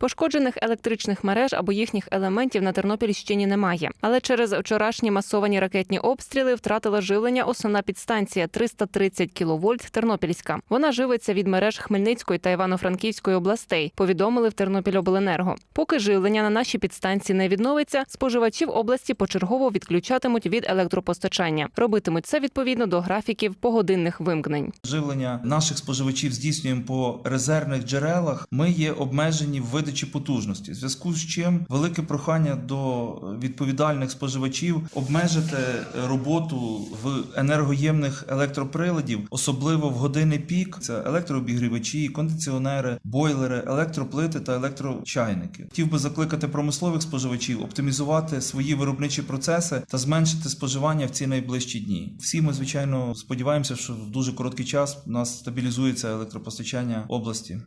Пошкоджених електричних мереж або їхніх елементів на Тернопільщині немає. Але через вчорашні масовані ракетні обстріли втратила живлення основна підстанція 330 кВт Тернопільська. Вона живиться від мереж Хмельницької та Івано-Франківської областей. Повідомили в Тернопільобленерго. Поки живлення на нашій підстанції не відновиться, споживачів області почергово відключатимуть від електропостачання. Робитимуть це відповідно до графіків погодинних вимкнень. Живлення наших споживачів здійснюємо по резервних джерелах. Ми є обмежені в видачі потужності. В зв'язку з чим велике прохання до відповідальних споживачів обмежити роботу в енергоємних електроприладів, особливо в години пік. Це електрообігрівачі, кондиціонери, бойлери, електроплити та електрочайники. Хотів би закликати промислових споживачів оптимізувати свої виробничі процеси та зменшити споживання в ці найближчі дні. Всі ми, звичайно, сподіваємося, що в дуже короткий час у нас стабілізується електропостачання області.